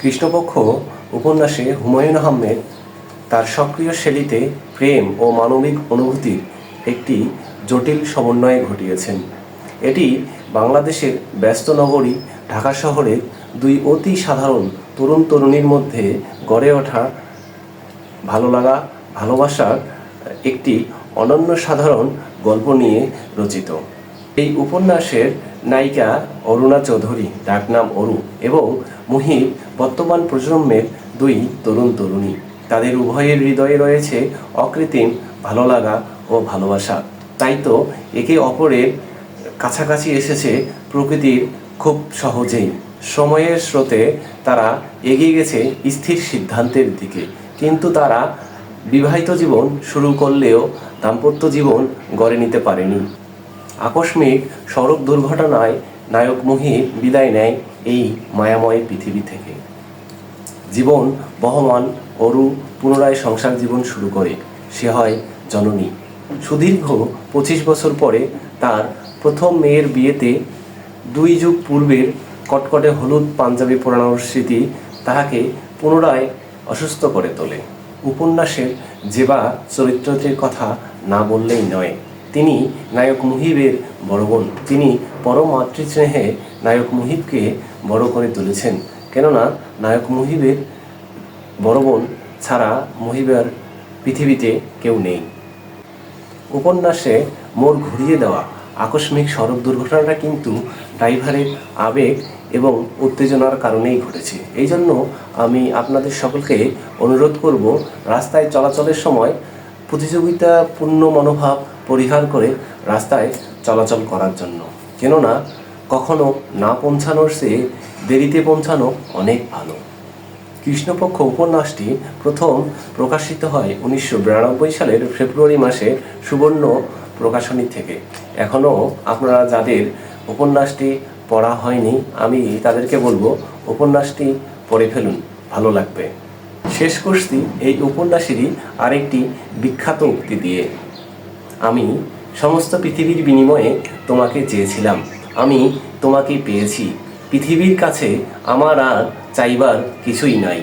কৃষ্ণপক্ষ উপন্যাসে হুমায়ুন আহমেদ তার সক্রিয় শৈলীতে প্রেম ও মানবিক অনুভূতির একটি জটিল সমন্বয় ঘটিয়েছেন। এটি বাংলাদেশের ব্যস্ত নগরী, ঢাকা শহরের দুই অতি সাধারণ তরুণ তরুণীর মধ্যে গড়ে ওঠা ভালো লাগা ভালোবাসার একটি অনন্য সাধারণ গল্প নিয়ে রচিত। এই উপন্যাসের নায়িকা অরুণা চৌধুরী, ডাকনাম অরু এবং মুহিব বর্তমান প্রজন্মের দুই তরুণ তরুণী। তাদের উভয়ের হৃদয়ে রয়েছে অকৃত্রিম ভালো লাগা ও ভালোবাসা। তাই তো একে অপরের কাছাকাছি এসেছে প্রকৃতির খুব সহজেই। সময়ের স্রোতে তারা এগিয়ে গেছে স্থির সিদ্ধান্তের দিকে। কিন্তু তারা বিবাহিত জীবন শুরু করলেও দাম্পত্য জীবন গড়ে নিতে পারেনি। আকস্মিক সড়ক দুর্ঘটনায় নায়ক মুহিব বিদায় নেয় এই মায়াময় পৃথিবী থেকে। জীবন বহমান অরু পুনরায় সংসার জীবন শুরু করে। সে হয় জননী। সুদীর্ঘ পঁচিশ বছর পরে তার প্রথম মেয়ের বিয়েতে দুই যুগ পূর্বের কটকটে হলুদ পাঞ্জাবি পরানোর স্মৃতি তাহাকে পুনরায় অসুস্থ করে তোলে। উপন্যাসের জেবা চরিত্রটির কথা না বললেই নয়। তিনি নায়ক মুহিবের বড় বোন। তিনি পরম মাতৃস্নেহে নায়ক মুহিবকে বড় করে তুলেছেন। কেননা নায়ক মুহিবের বড় বোন ছাড়া মহিবার পৃথিবীতে কেউ নেই। উপন্যাসে মোড় ঘুরিয়ে দেওয়া আকস্মিক সড়ক দুর্ঘটনাটা কিন্তু ড্রাইভারের আবেগ এবং উত্তেজনার কারণেই ঘটেছে। এই জন্য আমি আপনাদের সকলকে অনুরোধ করব রাস্তায় চলাচলের সময় প্রতিযোগিতাপূর্ণ মনোভাব পরিহার করে রাস্তায় চলাচল করার জন্য। কেননা কখনো না পৌঁছানোর চেয়ে দেরিতে পৌঁছানো অনেক ভালো। কৃষ্ণপক্ষ উপন্যাসটি প্রথম প্রকাশিত হয় উনিশশো বিরানব্বই সালের ফেব্রুয়ারি মাসে সুবর্ণ প্রকাশনী থেকে। এখনও আপনারা যাদের উপন্যাসটি পড়া হয়নি, আমি তাদেরকে বলব উপন্যাসটি পড়ে ফেলুন, ভালো লাগবে। শেষ করছি এই উপন্যাসেরই আরেকটি বিখ্যাত উক্তি দিয়ে। আমি সমস্ত পৃথিবীর বিনিময়ে তোমাকে চেয়েছিলাম। আমি তোমাকে পেয়েছি। পৃথিবীর কাছে আমার আর চাইবার কিছুই নাই।